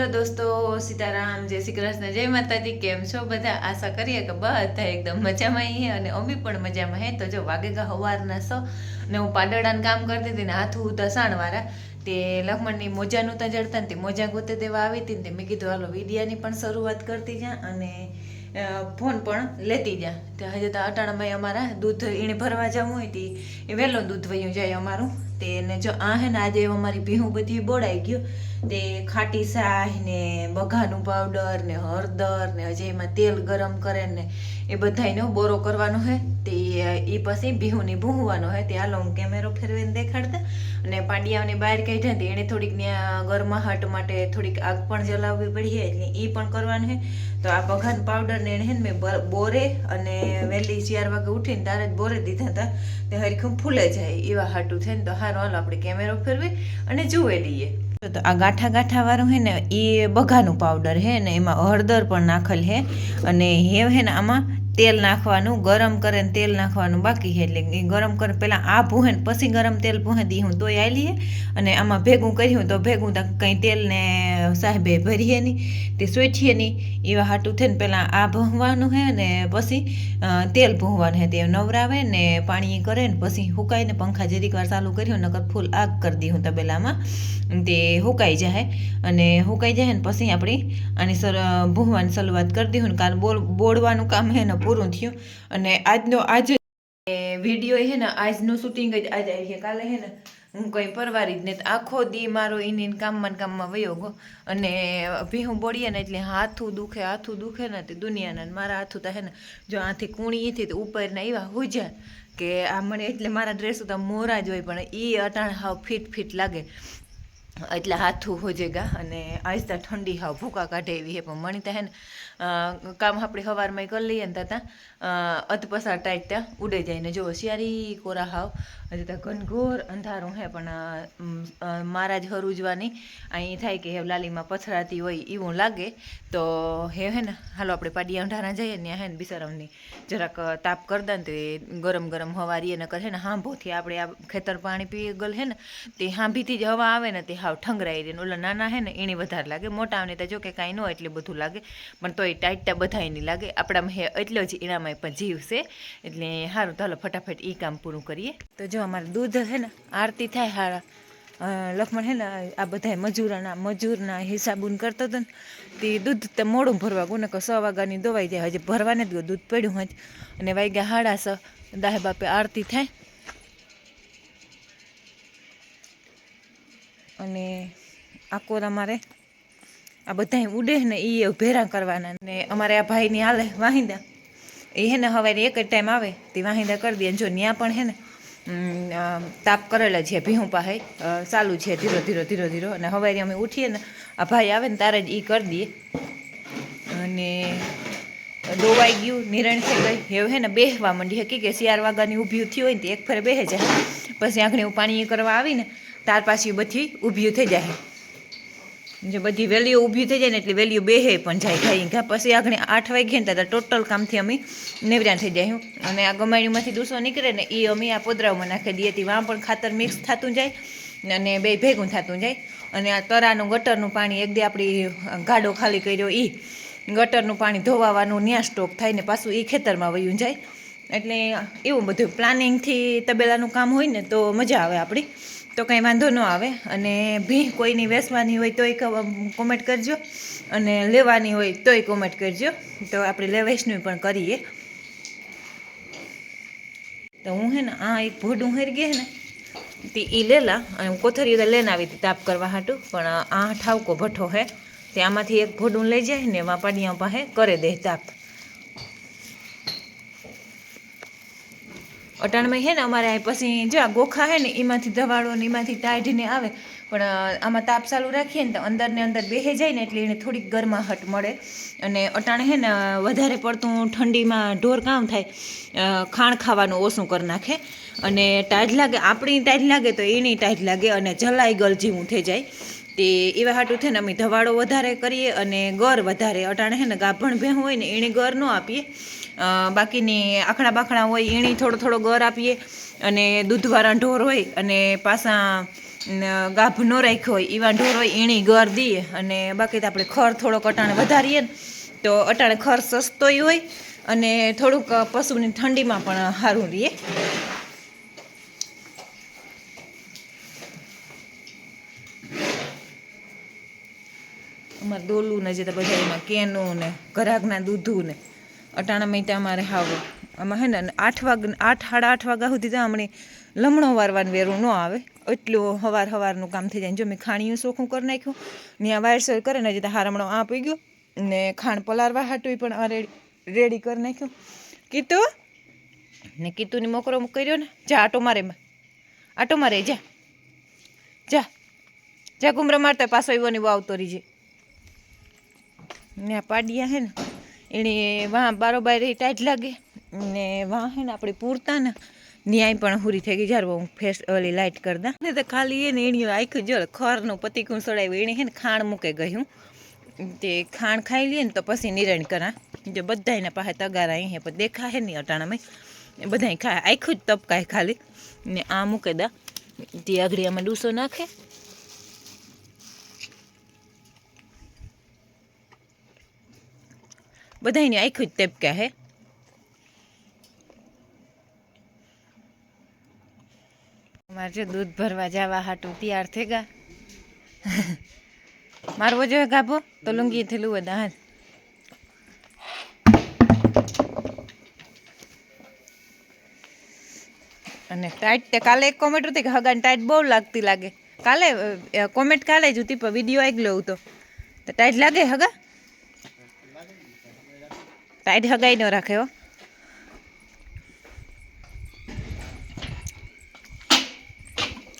Hello દોસ્તો, સીતારામ, જય શ્રી કૃષ્ણ, જય માતાજી, કેમ છો બધા? આશા કરીએ કે બધા એકદમ મજામાં હે અને અમી પણ મજામાં હે. તો જો વાગેગા હવારના સો ને હું પાડડાનું કામ કરતી હતી ને હાથું ઉતા સાણવાળા તે લખમણની મોજાનું ત્યાં જડતા ને તે મોજા ગોતે દેવા આવી હતી ને તે મેં કીધું, હાલો, વિડિયાની પણ શરૂઆત કરતી જા અને ફોન પણ લેતી જા. તે હજે તો અટાણામાં અમારા દૂધ એને ભરવા જવું હોય તે. એ વહેલો દૂધ વયું જાય અમારું. તે ને જો આ હે ને આજે અમારી ભીહું બધી બોળાઈ ગયું. તે ખાટી સાહ ને બઘાનું પાવડર ને હળદર ને હજી એમાં તેલ ગરમ કરે ને એ બધાયનો બોરો કરવાનો હે. તે એ પછી ભીહુની ભૂંવાનો હે. તે હાલો હું કેમેરો ફેરવીને દેખાડતા અને પાડિયાઓની બહાર કાઢ્યા તે એણે થોડીક ત્યાં ગરમાહટ માટે થોડીક આગ પણ જલાવવી પડી છે એટલે એ પણ કરવાનું હે. તો આ બઘાન પાવડર ને એને હે ને મેં બોરે અને વહેલી ચાર વાગે ઉઠીને તારે જ બોરે દીધા હતા. તે હરીખું ફૂલે જાય એવા હાટું થઈને. તો હારો હાલો આપણે કેમેરો ફેરવી અને જુએ લઈએ. તો આ ગાંઠા ગાંઠા વાળું હે ને, એ બઘાનું પાવડર હે ને, એમાં હળદર પણ નાખેલ હે. અને હે હે ને, આમાં તેલ નાખવાનું, ગરમ કરે ને તેલ નાખવાનું બાકી છે. એટલે એ ગરમ કરે પહેલાં આ ભૂહે પછી ગરમ તેલ ભૂહે દી હું તોય લઈએ અને આમાં ભેગું કર્યું તો ભેગું કંઈ તેલને સાહેબે ભરીએ નહીં. તે સોઠીએ નહીં. એવા હાટું થઈને પહેલાં આ ભૂંવાનું હે ને પછી તેલ ભૂંવાનું હે તે નવરાવે ને પાણી કરે ને પછી હુકાઈને પંખા જરીક વાર ચાલુ કર્યું, નકર ફૂલ આગ કરી દી હું તબેલામાં. તે હુકાઈ જાય અને હુકાઈ જાય ને પછી આપણી આની સર ભૂંવાની શરૂઆત કરી ને કારણ બોલ, બોળવાનું કામ હે ને પૂરું થયું. અને આજનો, આજે વીડિયો હે ને, આજનું શૂટિંગ જ આજે આવી છે. કાલે હે ને, હું કંઈ પરવારી જ નહીં આખો દી મારો એને કામમાં કામમાં વયો ગયો. અને ભીહું બોડીએ ને એટલે હાથું દુખે હાથું દુખે ને તે દુનિયાના મારા હાથું તો હે ને, જો આથી કૂણીથી તો ઉપરના એવા હુજ્યા કે આ મને એટલે મારા ડ્રેસ તો મોરા જ હોય, પણ એ અટાણ હાવ ફિટ ફિટ લાગે. એટલે હાથું હોજેગા અને આહિસ્તા ઠંડી હાવ ભૂકા કાઢે એવી હે પણ મણી તો હે ને કામ આપણે સવારમાં કરી લઈએ ને ત્યાં અધપસાર ટાઈટ ત્યાં ઉડે જાય ને જોવો શિયારી કોરા હાવ, હજી તો ઘનઘોર અંધારું હે, પણ મારા જ હરુજવાની અહીં થાય કે હે, લાલીમાં પથરાતી હોય એવું લાગે, તો હે હે ને, હાલો આપણે પાડિયા અંધારા જઈએ ને ત્યાં હે ને બિસારાવની જરાક તાપ કરી દે ને તો એ ગરમ ગરમ હવા રીએ ને કરે ને હાંભોથી આપણે આ ખેતર પાણી પીએ ગલ હે ને, તે હાંભીથી જ હવા આવે ને, તે હાવ ઠંગરાઈ રહે ને, ઓલા નાના હે ને એની વધારે લાગે મોટાને તો જો કે કાંઈ ન એટલે બધું લાગે, પણ તોય ટાઈટતા બધાય નહીં લાગે. આપણામાં હે એટલો જ એનામાં પણ જીવ છે. એટલે સારું ચાલો ફટાફટ એ કામ પૂરું કરીએ. તો જો અમારે દૂધ છે ને, આરતી થાય હારા. લખમણ હે ને, આ બધા મજૂરના મજૂરના હિસાબુન કરતો હતો ને, તે દૂધ તે મોડું ભરવા ગયું ને સો વાગ્યાની દવાઈ જાય. હજી ભરવાને જ દૂધ પડ્યું હોય અને વાગ્યા હાડા સ, દાહે બાપે આરતી થાય. અને આકોરા અમારે આ બધા ઉડે ને એ ભેરા કરવાના ને અમારે આ ભાઈની હાલે વાહિંદા. એ હે ને હવે એક જ ટાઈમ આવે, તે વાહિંદા કરી દે. જો ત્યાં પણ હે ને તાપ કરેલા છે, ભીહું પાસે ચાલુ છે, ધીરો ધીરો ધીરો ધીરો. અને હવે અમે ઉઠીએ ને, આ ભાઈ આવે ને તારે જ એ કરી દઈએ અને દોવાઈ ગયું, નિરણ થઈ ગઈ. હવે હે ને બેહવા માંડી. હકી કે શિયાર વાગાની ઊભી થયું હોય ને તે એક ફરે બેહે જાય પછી એવું પાણી કરવા આવીને, તાર પાછી બધી ઊભી થઈ જાય. જો બધી વેલીઓ ઊભી થઈ જાય ને એટલે વેલીઓ બેહે પણ જાય ખાઈ. ઘા પછી આગળ આઠ વાગે ને ત્યારે ટોટલ કામથી અમે નેવરાન થઈ જાય અને આ ગમાણીમાંથી દૂસો નીકળે ને એ અમે આ પોદરાઓમાં નાખી દઈએ. હતી વાં પણ ખાતર મિક્સ થતું જાય અને બે ભેગું થતું જાય. અને આ તરાનું, ગટરનું પાણી એક આપણી ગાડો ખાલી કર્યો એ ગટરનું પાણી ધોવાવાનું, ન્યા સ્ટોક થાય ને પાછું એ ખેતરમાં વયું જાય. એટલે એવું બધું. પ્લાનિંગથી તબેલાનું કામ હોય ને તો મજા આવે આપણી. તો કંઈ વાંધો ન આવે. અને ભી કોઈની વેસવાની હોય તોય કોમેન્ટ કરજો. અને લેવાની હોય તોય કોમેન્ટ કરજો. તો આપણે લેવેશનું પણ કરીએ. તો હું હે ને, આ એક ભોડું હેર ગયા ને, તે એ લેલા. અને કોથરી તો લઈને આવી હતી તાપ કરવા હાટું. પણ આ ઠાવકો ભઠ્ઠો હે. તે આમાંથી એક ભોડું લઈ જાય ને, એમાં પાડિયા પાસે કરે દે તાપ. અટાણમાં હે ને અમારે પછી જો આ ગોખા હે ને, એમાંથી ધવાડો ને એમાંથી ટાઢીને આવે. પણ આમાં તાપ ચાલુ રાખીએ ને તો અંદરને અંદર બેહે જાય ને એટલે એને થોડીક ગરમાહટ મળે. અને અટાણે હે ને વધારે પડતું ઠંડીમાં ઢોર કામ થાય ખાણ ખાવાનું ઓછું કરી નાખે. અને ટાઢ લાગે, આપણી ટાઢ લાગે તો એની ટાઢ લાગે અને જલાઈ ગલ જેવું થઈ જાય. તે એવા હાટું થઈને અમે ધવાડો વધારે કરીએ અને ગર વધારે. અટાણે હે ને, ગાભણ ભેં હોય ને, એને ગર ન આપીએ. બાકીની આખણા બાખણા હોય એણી થોડો થોડો ગર આપીએ અને દૂધવાળા ઢોર હોય અને પાછા ગાભ ન રાખ્યો હોય એવા ઢોર હોય એણી ગર દઈએ અને બાકી તો આપણે ખર થોડોક અટાણે વધારીએ ને, તો અટાણે ખર સસ્તોય હોય અને થોડુંક પશુની ઠંડીમાં પણ સારું રહીએ અમારે ડોલું ને જે બધા એમાં કેનું ને ઘરાકના દૂધું ને અટાણામાં ત્યાં અમારે હાવ. આમાં હે ને, આઠ વાગ, આઠ, સાડા આઠ વાગ્યા સુધી તો હમણે લમણો વારવાનું વેરું ન આવે. એટલું હવાર હવારનું કામ થઈ જાય. જો મેં ખાણીયું સોખું કરી નાખ્યું ત્યાં વાયરસર કરે ને જે હારમણો આ પી ગયો, ને ખાણ પલારવા હાટું પણ આ રેડી રેડી કરી નાખ્યું. કીધું? ને કીતુંની મોકરો કર્યો ને, જા, આટો મારે. આટો મારે, જા. જા. જા ઘુમરા મારતા પાછો એવો ને આવતો રહીજે. ને આ પાડિયા હે ને એણે વાં બારોબાર એ ટાઈટ લાગે. ને વાં હે ને આપણે પૂરતા ને ન્યાય પણ હુરી થઈ ગઈ. જ્યારે હું ફેસ ઓલી લાઇટ કરતા ને તો ખાલી એને એની આખું જો, ખરનું પતિકું સડાવ્યું એણે હે ને ખાણ મૂકે ગયું. તે ખાણ ખાઈ લઈએ ને તો પછી નિરણ કરા. જો બધા એના પાસે તગારા અહીં હે, પણ દેખાય નહીં અટાણામાં. બધા ખાય. આખું જ તપકાય ખાલી. ને આ મૂકે દા. તે આગળ આમાં ડૂસો નાખે. બધાની આખું જ તેપકા હે. મારે જો દૂધ ભરવા જવા હાટું તૈયાર થઈ ગયા. મારવો જોઈએ ગાભો, તો લુંગી થેલું બધા હાથ અને ટાઈટ તે કાલે એક કોમેન્ટ હતી કે હગાને ટાઈટ બહુ લાગતી લાગે. કાલે કોમેન્ટ કાલે જ હતી, પણ વીડિયો આવી લઉં તો. ટાઈટ લાગે હગા? ટાઈટ હગાઈ ન રાખ્યો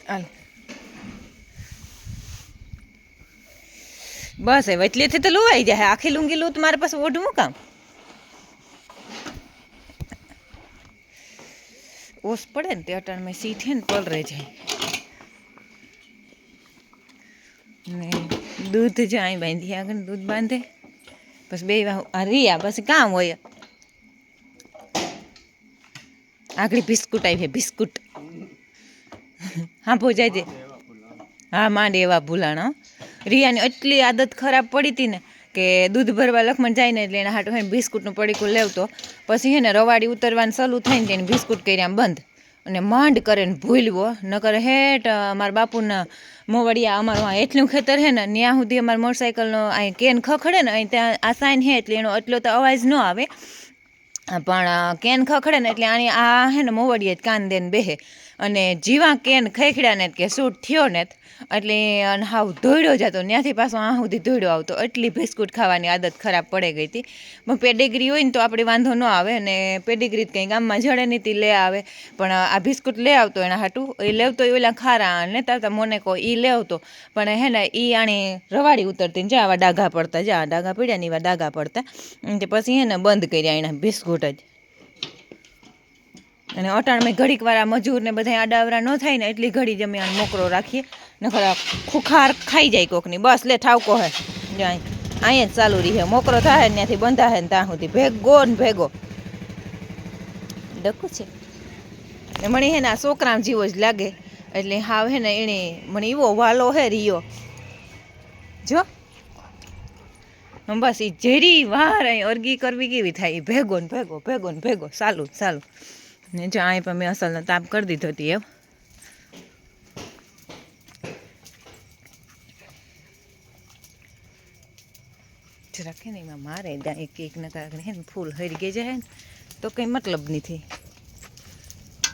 હાલ બસ એ વચલીથી તો લુવાઈ જાય આખી લુંગી લૂં તો મારે પાસે ઓઢવું કામ ઓસ પડે ને તે અટાણમાં હે ને પલરે જાય ને દૂધ જાય બાંધી આગળ દૂધ બાંધે બસ બે વાહ આ રિયા પછી કામ હોય. આગળ બિસ્કુટ આવી બિસ્કુટ. હા છે હા, માંડ એવા ભૂલાણો રિયાની એટલી આદત ખરાબ પડી હતી ને કે દૂધ ભરવા લખમણ જાય ને એટલે એને હાટું બિસ્કુટનું પડીકું લેવતો. પછી હે ને રવાડી ઉતરવાનું સલું થાય ને તેને બિસ્કુટ કર્યા બંધ. અને માંડ કરે ને ભૂલવો નકર હેઠ મારા બાપુના મોવડિયા અમારું આ એટલું ખેતર હે ને ત્યાં સુધી અમારા મોટરસાઇકલનો અહીં કેન ખખડે ને, અહીં ત્યાં આ સાઇન હે એટલે એનો એટલો તો અવાજ ન આવે. પણ કેન ખખડે ને એટલે આની આ હે ને મોવડીએ જ કાન દેને બેહે. અને જીવા કેન ખેખડ્યા ને કે શૂટ થયો ને એટલે હાવ ધોઈડો જતો ત્યાંથી પાછો આ સુધી ધોઈડો આવતો. એટલી બિસ્કુટ ખાવાની આદત ખરાબ પડી ગઈ હતી. પણ પેડિગ્રી હોય ને તો આપણે વાંધો ન આવે અને પેડિગ્રી કંઈ ગામમાં જડે નહીં તે લે આવે. પણ આ બિસ્કુટ લે આવતો એના હાટું. એ લેવતો એ ઓલા ખારા અને તાતા મને કહો એ લેવતો પણ હે ને એ આણી રવાડી ઉતરતી ને જા આવા ડાઘા પડતા જ્યાં ડાઘા પડ્યા ને એવા ડાઘા પડતા. તે પછી હે ને બંધ કર્યા એના બિસ્કુટ જ. અને અટાણમાં ઘડીક વાર આ મજૂર ને બધા આડાવરા ન થાય ને એટલી ઘડી જમી મોકરો રાખીએ. નખર ખરા ખુખાર ખાઈ જાય કોકની. બસ, લે, ઠાવકો હે. જાય અહીંયા જ ચાલુ રહી મોકરો થાય ને ત્યાંથી બંધા હે ને ત્યાં સુધી. ભેગો ને ભેગો. ડકું છે. ને મને હે ને આ જેવો જ લાગે. એટલે હાવ હે ને એને મને એવો વાલો હે રિયો જો. બસ એ જેરી વાર અહીં અરગી કરવી કેવી થાય? ભેગો ને ભેગો ભેગો ને ભેગો. ચાલુ ને ચાલુ ને જો અહીં પણ મેં અસલનો તાપ કરી દીધો હતી એમ જરાક ને એમાં મારે એક એક નકાર હે ને ફૂલ હરી ગઈ જાય ને, તો કંઈ મતલબ નથી.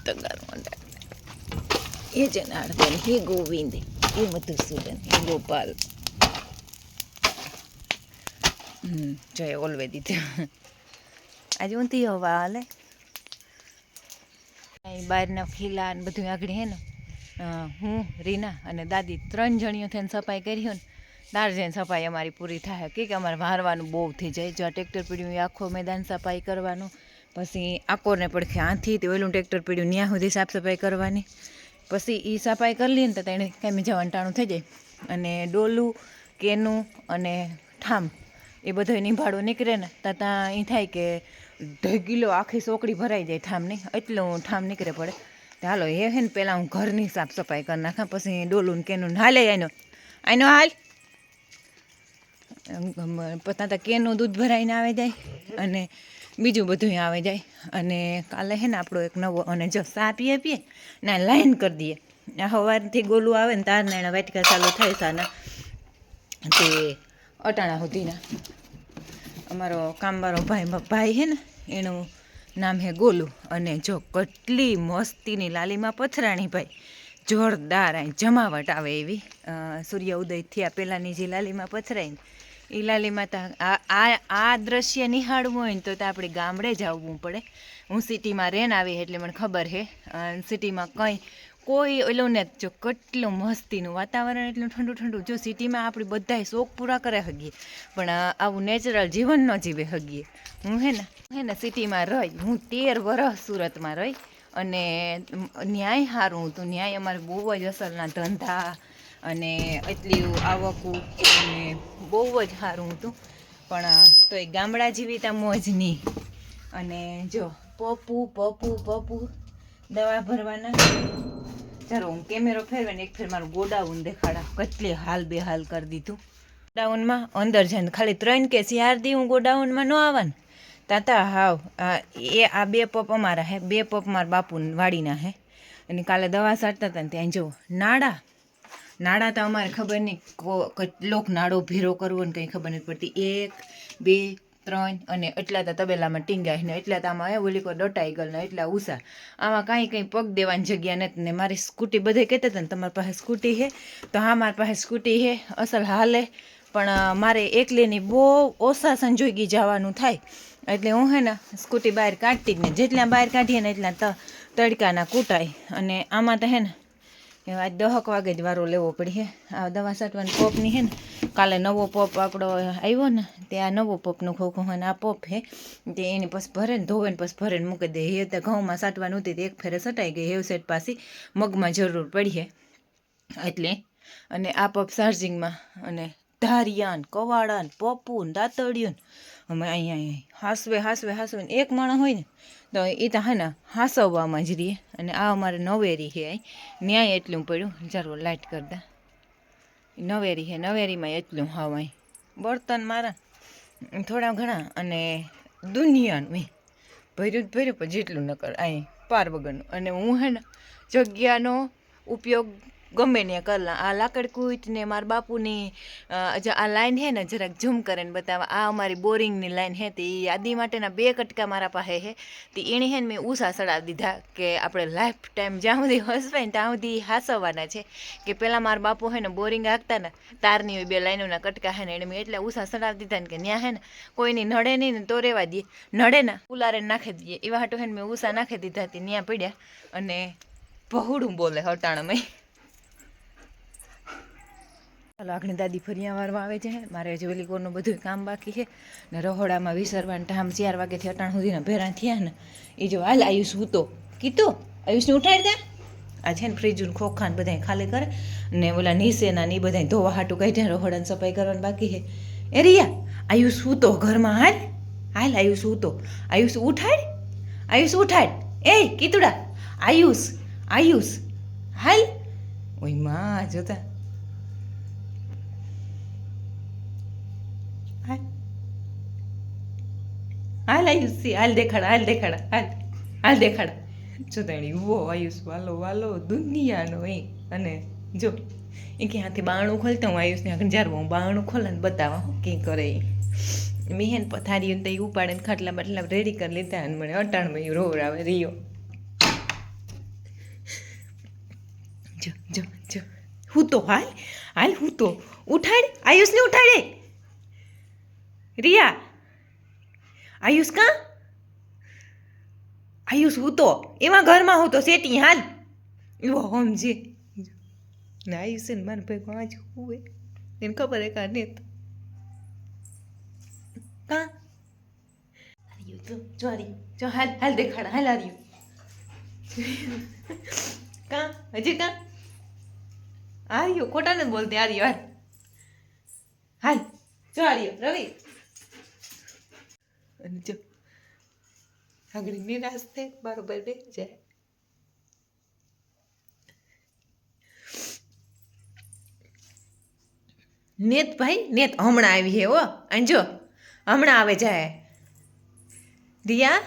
તગાર એ જનાર્દન હે ગોવિંદ, એ મધુસૂદન હે ગોપાલ. જય ઓલવે દીધું આજે ઊંધી હવા હાલે. બહારના ખીલા ને બધું આગળ હે ને હું, રીના અને દાદી ત્રણ જણીઓ થઈને સફાઈ કરી ને જઈને સફાઈ અમારી પૂરી થાય. કે અમારે વારવાનું બહુ થઈ જાય. જો આ ટ્રેક્ટર પીડ્યું આખો મેદાન સફાઈ કરવાનું. પછી આકોરને પડખે આથી તે ઓલું ટ્રેક્ટર પીડ્યું ત્યાં સુધી સાફ સફાઈ કરવાની. પછી એ સફાઈ કરી લઈએ ને તો તેણે કાંઈ જવાનું ટાણું થઈ જાય. અને ડોલું, કેનું અને ઠામ એ બધો નિભાડો નીકળે ને ત્યાં એ થાય કે ઢગીલો આખી સોકડી ભરાઈ જાય ઠામની એટલું ઠામ નીકળે પડે. ચાલો એ હે ને પહેલાં હું ઘરની સાફ સફાઈ કરી નાખા, પછી ડોલું કેનું હાલે આનો આનો હાલ. પોતા તો કેનું દૂધ ભરાઈને આવે જાય અને બીજું બધું આવે જાય. અને કાલે હે ને આપણો એક નવો, અને જો સા પીએ પીએ, ના લાઈન કરી દઈએ. સવારથી ગોલું આવે ને તારના એના વાટકા ચાલુ થાય સાના. તે અટાણા સુધીના. અમારો કામવાળો ભાઈ ભાઈ હે ને, એનું નામ હે ગોલું. અને જો કેટલી મસ્તીની લાલીમાં પથરાણી ભાઈ. જોરદાર આ જમાવટ આવે એવી. સૂર્ય ઉદય થયા પહેલાંની જે લાલીમાં પથરાઈને એ લાલીમાં તો આ આ દ્રશ્ય નિહાળવું હોય ને તો આપણે ગામડે જ આવવું પડે. હું સિટીમાં રેન આવી એટલે મને ખબર છે. સિટીમાં કંઈ કોઈ ઓલું ને, જો કેટલું મસ્તીનું વાતાવરણ, એટલું ઠંડુ ઠંડુ. જો સિટીમાં આપણે બધાય શોખ પૂરા કરે હગીએ, પણ આવું નેચરલ જીવન ન જીવે હગીએ. હું હે ને હે ને સિટીમાં રહી, હું તેર વર્ષ સુરતમાં રહી, અને ન્યાય સારું હતું. ન્યાય અમારે બહુ જ અસલના ધંધા અને એટલી આવકું અને બહુ જ સારું હતું. પણ તોય ગામડા જેવી ત્યાં મોજ નહીં. અને જો, પપ્પુ પપ્પુ પપ્પુ, દવા ભરવાના ચાલો હું કેમેરો ફેરવાની એક ફેર મારું ગોડાઉન દેખાડા. કેટલી હાલ બે હાલ કરી દીધું. ગોડાઉનમાં અંદર જઈને ખાલી ત્રણ કે ચાર દી હું ગોડાઉનમાં ન આવવાનું તાતા હાવ એ, આ બે પપ અમારા હે, બે પપ મારા બાપુ વાડીના હે. અને કાલે દવા સાટતા હતા ત્યાં જો, નાડા. નાડા તો અમારે ખબર નહીં કેટલોક નાડો ભીરો કરવો ને કંઈ ખબર નથી પડતી. એક, બે ત્રણ અને એટલા તા તબેલામાં ટીંગાય ને એટલા તો આમાં ઓલી કોઈ ડટાઈ ગયેલ ને એટલા ઉષા આમાં કાંઈ કંઈ પગ દેવાની જગ્યા નથી ને મારી સ્કૂટી બધે કહેતા હતા ને, તમારી પાસે સ્કૂટી છે તો, હા, મારી પાસે સ્કૂટી છે અસલ હાલે, પણ મારે એકલીની બહુ ઓછા સંજોગી જવાનું થાય. એટલે હું હે ને સ્કૂટી બહાર કાઢતી જ ને, જેટલા બહાર કાઢીએ ને એટલા તડકાના કૂટાય. અને આમાં તો હે ને આજ દહક વાગે જ વારો લેવો પડી આ દવા સાટવાની પોપની હે ને, કાલે નવો પોપ આપણો આવ્યો ને, તે આ નવો પોપનું ખોખું હોય ને, આ પોપ હે. તે એની પછી ભરે ને ધોવે ને પછી ભરે ને મૂકી દે હે. તો ઘઉંમાં સાટવાનું હતી એક ફેરે સટાઈ ગઈ હેવ સેટ મગમાં જરૂર પડી હે. એટલે, અને આ પોપ ચાર્જિંગમાં અને ધારિયાન, કવાડાન, પપ્પુન દાંતડિયું અમે અહીંયા અહીં હાસવે હાસવે હાસવે એક માણસ હોય ને તો એ તો હા ને હાસવવામાં જ રહીએ અને આ અમારે નવેરી છે ન્યાય એટલું પડ્યું. જરૂર લાઇટ કરતા નવેરી છે, નવેરીમાં એટલું હાવ અહીં બળતણ મારા. થોડા ઘણા અને દુનિયાનું ભર્યું જ ભર્યું, પણ જેટલું ન કર અહીં પાર વગરનું. અને હું હે ને જગ્યાનો ઉપયોગ ગમે ને કરલા આ લાકડ કૂટ ને મારા બાપુની જો આ લાઈન હે ને જરાક ઝૂમ કરીને બતાવવા, આ અમારી બોરિંગની લાઈન હે તે યાદી માટેના બે કટકા મારા પાસે હે. તે એણે હે ને મેં ઉષા સડાવી દીધા કે આપણે લાઈફ ટાઈમ જ્યાં સુધી હસવાય ત્યાં સુધી હાસવવાના છે. કે પહેલાં મારા બાપુ હે ને બોરિંગ હાંકતા ને, તારની બે લાઈનોના કટકા હે ને એને મેં એટલે ઉષા સડાવી દીધા ને કે ત્યાં હે ને કોઈની નડે નહીં ને તો રેવા દઈએ. નડે ને ઉલારે નાખી દઈએ. એવા હાટો હે ને મેં ઉષા નાખી દીધા ત્યાં પડ્યા. અને બહુડું બોલે હટાણામાં ચાલો દાદી ફરિયા વારવા આવે છે. મારે હજુ ઓલી કોરનું બધું કામ બાકી છે. ને રહોડામાં વિસરવાનું ટાઈમ ચાર વાગ્યાથી અટાણ સુધીના ભેરા થયા ને. એ જો, હાલ આયુષ હૂતો કીધું? આયુષને ઉઠાડી દે. આ છે ને ફ્રીજનું ખોખા ને બધાય ખાલી કરે. ને ઓલા નીસેના ને એ બધાય ધોવા હાટું કાઢ્યા, રહોડાની સફાઈ કરવાની બાકી છે. એ રિયા, આયુષ સૂતો ઘરમાં, હાલ? હાલ આયુષ સૂતો. આયુષ, ઉઠાડ. આયુષ, ઉઠાડ. એ, કીતુડા. આયુષ આયુષ. હાલ. ઓયમાં, જોતા. હાલ આયુષ હાલ દેખાડા હાલ દેખાડા હાલ હાલ દેખાડા જો તેણી વો આયુષ વાલો વાલો દુનિયાનો એ અને જો એ કે હાથી બાણું ખોલતા હું આયુષને આગળ જ્યારે હું બાણું ખોલે ને બતાવા કંઈ કરે એ હે પથારી તો એ ઉપાડે ને ખાટલા બાટલા રેડી કરી લીધા અને મને અટાણમાં રોવરાવે રિયો જો જો જો હું તો હાલ હાલ હું તો ઉઠાડ આયુષને ઉઠાડે રિયા આયુષ કાં? આયુષ હું તો એમાં ઘરમાં હું તો સેટી હાલ? એવો સમજે ને આયુષ ને મારા ભાઈ વાંચ હોય એને ખબર હે કા નેત? કાં? આર્યું જો જો હાલ હાલ દેખાડ હાલ આર્યું. કાં? હજી કાં? આર્યો ખોટા ને બોલતી આર્યો હાલ. હાલ જો આર્યો રવિ. અને જો. આગળ નિરાશ બરોબર બે, જાય. નેત ભાઈ, નેત હમણાં આવી હે ઓ અને જો, હમણાં આવે જાય. રિયા?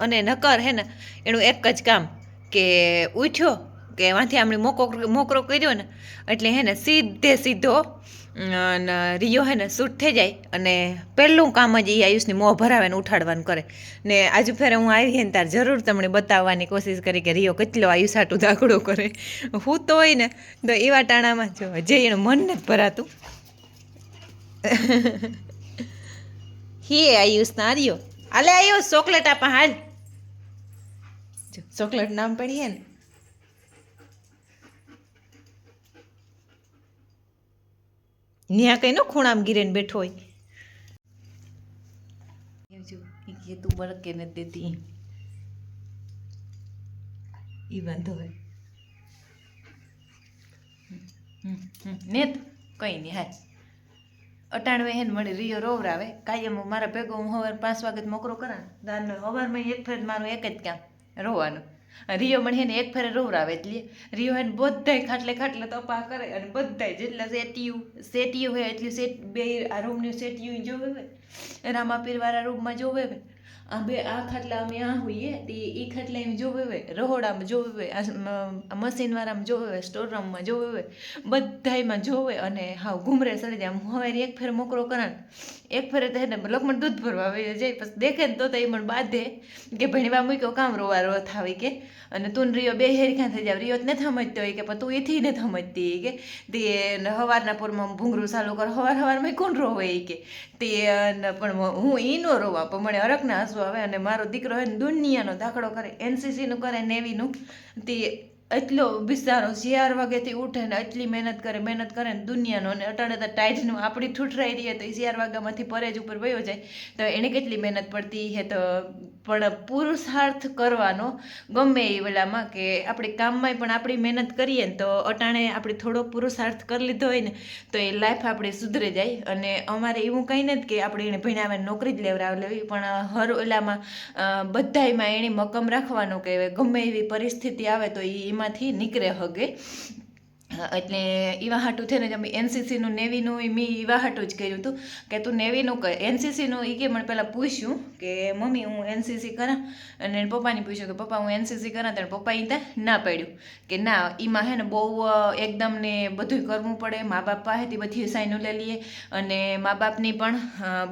અને નકર હે ને, એનું એક જ કામ કે ઉઠ્યો, કે વાંથી આમણે મોકો, મોકરો કર્યો ને, એટલે હે ને, સીધે સીધો રિયો હે ને શૂટ થઈ જાય અને પહેલું કામ જ એ આયુષની મોં ભરાવે ને ઉઠાડવાનું કરે. ને આજુ ફેરે હું આવી ને તાર જરૂર તમને બતાવવાની કોશિશ કરી કે રિયો કેટલો આયુષ હાટું દાખલો કરે. હું તો હોય ને તો એવા ટાણામાં જો જે એનું મન નથી ભરાતું. હે આયુષ ના રિયો આલે આયુષ ચોકલેટ આપા હાલ. ચોકલેટ નામ પડીએ ને. ન્યા કઈ નો ખૂણામાં ગીરેન બેઠો હોય. એ કે તું બળકે ને દેતી. ઈ વાંધો હોય. હમ, નેત કઈ નહીં હાય. અટાણવે હેન મળે રિયો રોવરાવે. કાયમ મારા ભેગો હું હવાર પાંચ વાગે મોકરો કરા. દાન હવારમાં એક ફેર મારું એક જ ક્યાં રોવાનું. રિયો મને એને એક ફેરે રોવરાવે એટલે રિયો એને બધાય ખાટલે ખાટલે તપા કરે અને બધાય જેટલા સેટિયું સેટિયું હોય એટલી સેટ બે આ રૂમની સેટિયું જોવે હોય. રામાપીરવાળા રૂમમાં જોવે હોય. આ બે આ ખાટલા અમે આ હોઈએ તે એ ખાટલા એમ જોવે હોય. રહોડામાં જોવે હોય, આ મશીનવાળામાં જોવે હોય સ્ટોર રૂમમાં જોવે હોય. બધાયમાં જોવે અને હાવ ઘૂમરે સડી જાય. હું હવે એક ફેર મોકરો કરાણ એક ફરે તો એને લખમણ દૂધ ભરવા આવે જાય, પછી દેખે ને તો તો એ મને બાંધે. કે ભણવા મૂક્યો, કામ રોવા રો થાવી કે. અને તું ને રિયો બે હેરખા થઈ જાવ રિયો નથી સમજતો હોય કે, પણ તું એથી ને સમજતી કે. તે હવારના પૂરમાં ભૂંગરું ચાલુ કર, હવાર હવારમાં કોણ રોવે એ કે? તે પણ હું ઈ નો રોવા પણ મને અરકના હસવું આવે અને મારો દીકરો હોય ને દુનિયાનો દાખલો કરે એનસીસીનું કરે નેવીનું તે એટલો બિસ્તારો ચાર વાગ્યાથી ઉઠે ને એટલી મહેનત કરે મહેનત કરે ને દુનિયાનો અને અટાણે તો ટાઈટનું આપણી ઠૂઠરાઈ રહીએ તો એ ચાર વાગ્યામાંથી પરેજ ઉપર વયો જાય. તો એને કેટલી મહેનત પડતી હે તો પણ પુરુષાર્થ કરવાનો ગમે એ વેલામાં કે આપણે કામમાંય પણ આપણી મહેનત કરીએ ને તો અટાણે આપણે થોડો પુરુષાર્થ કરી લીધો હોય ને તો એ લાઈફ આપણે સુધરી જાય. અને અમારે એવું કંઈ નથી કે આપણે એને ભણાવે નોકરી જ લેવડાવ લેવી, પણ હર ઓલામાં બધામાં એણે મક્કમ રાખવાનું કે ગમે એવી પરિસ્થિતિ આવે તો એ એમાંથી નીકળે હગે. એટલે એવા હાટું થઈને જે અમે એનસીસીનું, નેવીનું એ મેં એવા હાટું જ કર્યું હતું. કે તું નેવીનું કર. એનસીસીનું એ કે મને પહેલાં પૂછ્યું કે, મમ્મી, હું એનસીસી કરા? અને પપ્પાને પૂછ્યું કે, પપ્પા, હું એનસીસી કરા? ત્યારે પપ્પા પપ્પાએ ત્યાં ના પાડ્યું. કે ના એમાં હે ને બહુ એકદમ ને બધું કરવું પડે. મા બાપ પાસેથી બધી સાઈનો લઈ લઈએ અને મા બાપની પણ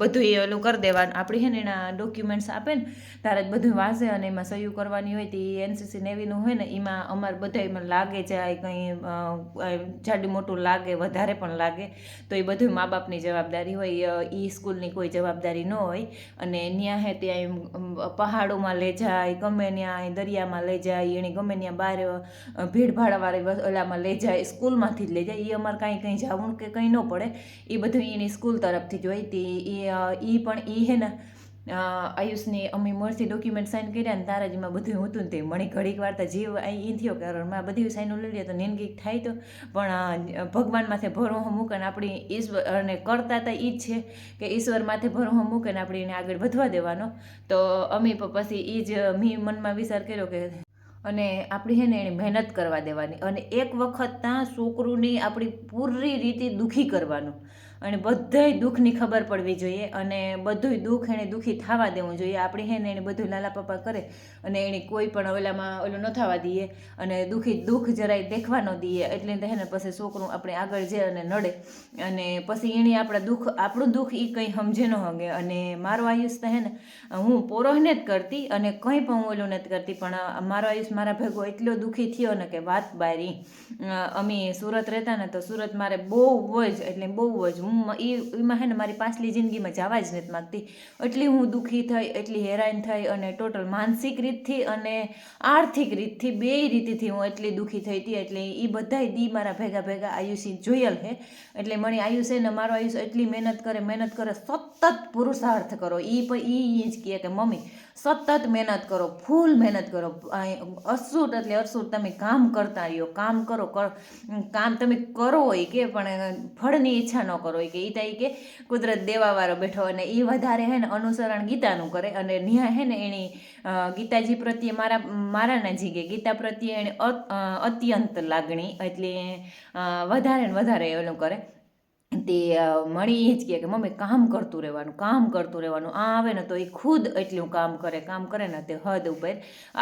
બધું એ ઓલું કરી દેવાનું. આપણી હે ને એના ડોક્યુમેન્ટ્સ આપે ને, તારે જ બધું વાંચે અને એમાં સહયું કરવાની હોય તો એ એનસીસી નેવીનું હોય ને એમાં અમારે બધા એમાં લાગે જાય કંઈ જાડું મોટું લાગે વધારે પણ લાગે તો એ બધું મા બાપની જવાબદારી હોય. એ સ્કૂલની કોઈ જવાબદારી ન હોય. અને ત્યાં હે ત્યાં એમ, પહાડોમાં લઈ જાય ગમે ત્યાં દરિયામાં લઈ જાય એને ગમે ત્યાં બહાર ભીડભાડવાળી ઓલામાં લઈ જાય સ્કૂલમાંથી જ લઈ જાય. એ અમારે કાંઈ કંઈ જવું કે કંઈ ન પડે. એ બધું એની સ્કૂલ તરફથી જ હોય તે. એ પણ એ હે ને આયુષની અમે મોરથી ડોક્યુમેન્ટ સાઇન કર્યા ને તારા જેમાં બધું હતું ને તે મને ઘડીક વાર તો જીવ અહીં થયો કારણ મેં બધી સાઈનો લઈ લે તો નેનગીક થાય તો. પણ ભગવાન માથે ભરોહો મૂકે ને આપણી ઈશ્વર અને કરતા તો એ જ છે કે ઈશ્વર માથે ભરોહો મૂકે ને આપણે એને આગળ વધવા દેવાનો. તો અમે પછી એ જ મેં મનમાં વિચાર કર્યો કે અને આપણી છે ને એની મહેનત કરવા દેવાની. અને એક વખત ત્યાં છોકરુંની આપણી પૂરી રીતે દુઃખી કરવાનું. અને બધાય દુઃખની ખબર પડવી જોઈએ અને બધુંય દુઃખ એને દુઃખી થવા દેવું જોઈએ. આપણે હે ને એને બધું લાલા પપ્પા કરે અને એને કોઈ પણ ઓલામાં ઓલું ન થવા દઈએ અને દુઃખી દુઃખ જરાય દેખવા ન દઈએ. એટલે હે ને પછી છોકરું આપણે આગળ જે અને નડે અને પછી એણે આપણા દુઃખ, આપણું દુઃખ એ કંઈ સમજે ન હગે. અને મારો આયુષ તો હે ને હું પોરોહને જ કરતી અને કંઈ પણ હું ઓલું નથી કરતી. પણ મારો આયુષ મારા ભેગો એટલો દુઃખી થયો ને કે વાત બારી. અમે સુરત રહેતા ને તો સુરત મારે બહુ જ, એટલે બહુ જ હું એ એમાં હે ને મારી પાછલી જિંદગીમાં જવા જ નથી માગતી. એટલી હું દુઃખી થઈ, એટલી હેરાન થઈ અને ટોટલ માનસિક રીતથી અને આર્થિક રીતથી બેય રીતથી હું એટલી દુઃખી થઈ હતી. એટલે એ બધાય દી મારા ભેગા ભેગા આયુષી જોયેલ હે. એટલે મને આયુષ છે ને મારો આયુષ એટલી મહેનત કરે મહેનત કરે, સતત પુરુષાર્થ કરો. એ પણ એ જ કહે કે મમ્મી સતત મહેનત કરો ફૂલ મહેનત કરો. અસૂટ એટલે અસૂટ તમે કામ કરતા રહ્યો. કામ કરો કામ તમે કરો હોય કે પણ ફળની ઈચ્છા ન કરો. હોય કે એ થાય કે કુદરત દેવાવાળો બેઠો અને એ વધારે હે ને અનુસરણ ગીતાનું કરે અને ન્યા હે ને એની ગીતાજી પ્રત્યે મારા મારાના જીગે ગીતા પ્રત્યે અ, અત્યંત લાગણી એટલે વધારે ને વધારે એનું કરે. તે મળી એ જ કહે કે મમ્મી કામ કરતું રહેવાનું, કામ કરતું રહેવાનું. આ આવે ને તો એ ખુદ એટલું કામ કરે કામ કરે ને તે હદ ઉપર.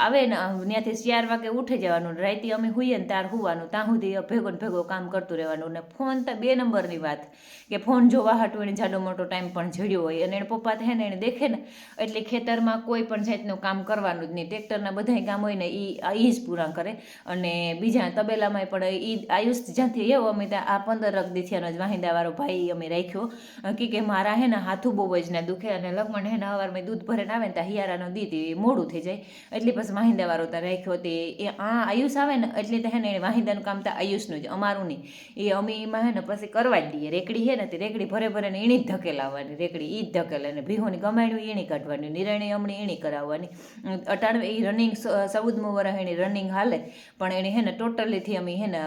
આવે ને ત્યાંથી ચાર વાગે ઉઠી જવાનું, રાતે અમે હોઈએ ને તાર હોવાનું, ત્યાં સુધી ભેગો ને ભેગો કામ કરતું રહેવાનું. ને ફોન તો બે નંબરની વાત, કે ફોન જોવા હાટું એને જાડો મોટો ટાઈમ પણ જડ્યો હોય. અને એને પપ્પા થાય ને એને દેખે ને, એટલે ખેતરમાં કોઈ પણ જાતનું કામ કરવાનું જ નહીં. ટ્રેક્ટરના બધાય કામ હોય ને એ જ પૂરા કરે. અને બીજા તબેલામાં પણ એ આયુષ જ્યાંથી એવો અમે ત્યાં આ પંદર રક દીથિયાનો જ વાહિંદાવાળો ભાઈ અમે રાખ્યો. કે કે મારા હે ને હાથું બહુ જ ના દુખે અને લક્ષ્મણ હે ને સવારમાં દૂધ ભરીને આવે ને ત્યાં હિયારાનો દીધી એ મોડું થઈ જાય. એટલે પછી વાહિંદાવાળો ત્યાં રાખ્યો તે. એ આ આયુષ આવે ને એટલે તો હે ને વાહિંદાનું કામ તો આયુષનું જ, અમારું નહીં. એ અમે એમાં હે ને પછી કરવા જ દઈએ. રેકડી હે ને તે રેકડી ભરે ભરે ને એણી જ ધકેલાવવાની રેકડી એ જ ધકેલે અને ભીહોની ગમાડ્યું એણી કાઢવાની નિર્ણય અમને એણી કરાવવાની. અટાડવે એ રનિંગ ચૌદમું વરા એની રનિંગ હાલે. પણ એને હે ને ટોટલીથી અમે હે ને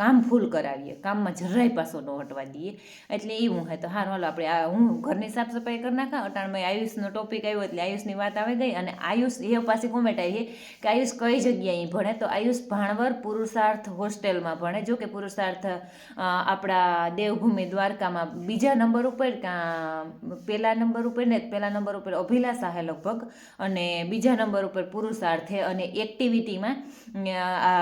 કામ ફૂલ કરાવીએ. કામમાં જરાય પાછો ન હટવા દઈએ. એટલે એવું હે તો હારું, હાલો, આપણે આ હું ઘરની સાફ સફાઈ કરી નાખા, અટાણમાં આયુષનો ટોપિક આવ્યો એટલે આયુષની વાત આવી ગઈ અને આયુષ એ પાસે કોમેન્ટ આવી કે આયુષ કઈ જગ્યાએ ભણે? તો આયુષ ભાણવર પુરુષાર્થ હોસ્ટેલમાં ભણે. જો કે પુરુષાર્થ આપણા દેવભૂમિ દ્વારકામાં બીજા નંબર ઉપર કાં પહેલા નંબર ઉપર ને પહેલા નંબર ઉપર અભિલાષા હે લગભગ અને બીજા નંબર ઉપર પુરુષાર્થ અને એક્ટિવિટીમાં આ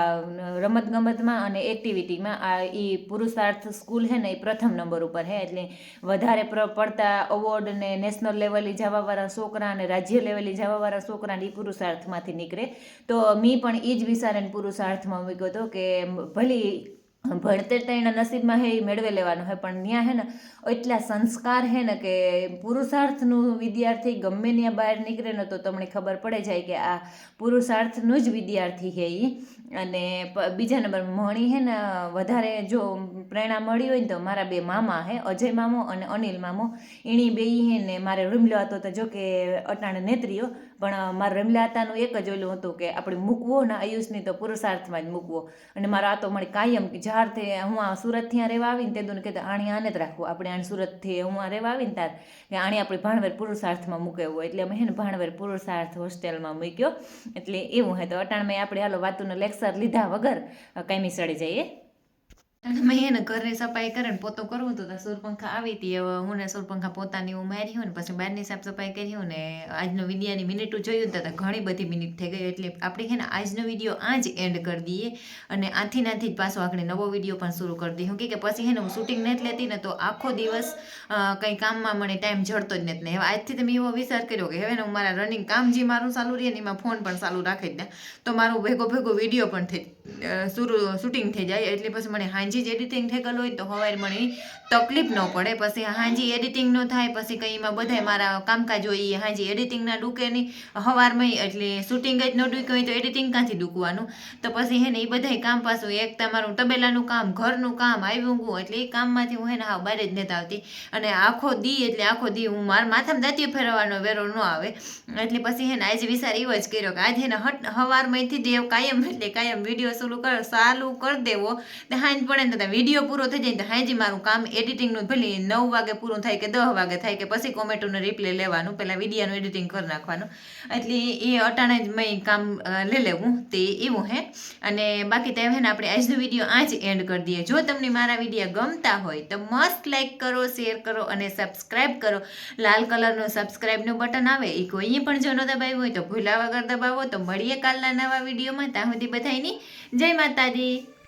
રમતગમતમાં અને એક્ટિવિટીમાં આ એ પુરુષાર્થ સ્કૂલ હે ને એ પ્રથમ નંબર ઉપર હે, એટલે વધારે પડતા અવોર્ડ ને નેશનલ લેવલે જવાવાળા છોકરા અને રાજ્ય લેવલે જવાવાળા છોકરા એ પુરુષાર્થમાંથી નીકળે. તો મી પણ એ જ વિચારીને પુરુષાર્થમાં મૂક્યો હતો કે ભલે ભણતર તો એના નસીબમાં હે એ મેળવી લેવાનું હે પણ ત્યાં હે ને એટલા સંસ્કાર હે ને કે પુરુષાર્થનું વિદ્યાર્થી ગમે ત્યાં બહાર નીકળે ને તો તમને ખબર પડે જાય કે આ પુરુષાર્થનું જ વિદ્યાર્થી હે એ અને બીજા નંબર મણી હે ને વધારે જો પ્રેરણા મળી હોય ને તો મારા બે મામા હે, અજય મામો અને અનિલ મામો. એની બે હે ને મારે રૂમ હતો તો જો કે અટાણે નેત્રીઓ પણ મારે રમલાતાનું એક જ ઓલું હતું કે આપણે મૂકવો ને આયુષની તો પુરુષાર્થમાં જ મૂકવો. અને મારો આ તો મળી કાયમ જ્યારથી હું આ સુરતથી ત્યાં રહેવા આવીને તે દુને કહેતા, આણી આને જ રાખવું, આપણે આણ સુરતથી હું આ રહેવા આવીને તાર. કે આણી આપણે ભાણવેર પુરુષાર્થમાં મૂકેવું એટલે અમે હે ને ભાણવેર પુરુષાર્થ હોસ્ટેલમાં મૂક્યો. એટલે એવું હે તો અટાણમાં આપણે, હાલો, વાતુનો લેક્ચર લીધા વગર કાયમી સડી જઈએ. અને મેં એને ઘરની સફાઈ કરે ને પોતો કરવું તો ત્યાં સુરપંખા આવી હતી. હવે હું ને સુરપંખા પોતાની હું મારી હું ને પછી બહારની સાફ સફાઈ કરી હું ને આજનો વિડીયાની મિનિટો જોયું ને તો ઘણી બધી મિનિટ થઈ ગઈ એટલે આપણે છે ને આજનો વીડિયો આ જ એન્ડ કરી દઈએ અને આથી નાથી જ પાછો આપણે નવો વીડિયો પણ શરૂ કરી દઈએ. કે પછી છે ને હું શૂટિંગ નથી લેતી ને તો આખો દિવસ કંઈ કામમાં મને ટાઈમ જડતો જ નથી ને. હવે આજથી તો મેં એવો વિચાર કર્યો કે હવે ને હું મારા રનિંગ કામ જે મારું ચાલુ રહે ને એમાં ફોન પણ ચાલુ રાખી જ દે. તો મારું ભેગો ભેગો વીડિયો પણ થઈ શરૂ શૂટિંગ થઈ જાય એટલે પછી મને હાંજી જ એડિટિંગ થઈ ગયેલું હોય તો હવે મને તકલીફ ન પડે. પછી હાંજી એડિટિંગ ન થાય, પછી કંઈ એમાં બધાય મારા કામકાજ હોય એ હાંજી એડિટિંગના ડૂકે નહીં. હવારમાં એટલે શૂટિંગ જ ન ડૂક્યું હોય તો એડિટિંગ ક્યાંથી ડૂકવાનું? તો પછી હે ને એ બધાય કામ પાછું, એક તમારું તબેલાનું કામ, ઘરનું કામ આવ્યું હું, એટલે એ કામમાંથી હું હે ને હા બહાર જ નથી આવતી. અને આખો દી એટલે આખો દી હું મારા માથામાં દાંતીઓ ફેરવવાનો વેરો ન આવે. એટલે પછી હે ને આજે વિચાર એવો જ કર્યો કે આજે હે હટ હવારમાંથી દેવ કાયમ એટલે કાયમ વીડિયો ચાલુ કર, ચાલુ કરી દેવો. ને હાંજ પડે ને વીડિયો પૂરો થઈ જાય તો હાજી મારું કામ એડિટિંગનું ભલે નવ વાગે પૂરું થાય કે દસ વાગે થાય કે પછી કોમેન્ટોનો રિપ્લે લેવાનું પહેલાં વિડીયાનું એડિટિંગ કરી નાખવાનું. એટલે એ અટાણે જ મેં કામ લઈ લેવું, તે એવું હે. અને બાકી તો હે આપણે આજનો વીડિયો આ જ એન્ડ કરી દઈએ. જો તમને મારા વીડિયો ગમતા હોય તો મસ્ત લાઈક કરો શેર કરો અને સબસ્ક્રાઈબ કરો. લાલ કલરનું સબસ્ક્રાઈબનું બટન આવે એ કોઈએ પણ જો ન દબાવ્યું હોય તો ભૂલા વગર દબાવો. તો મળીએ કાલના નવા વિડીયોમાં ત્યાં સુધી બધાની જય માતાજી.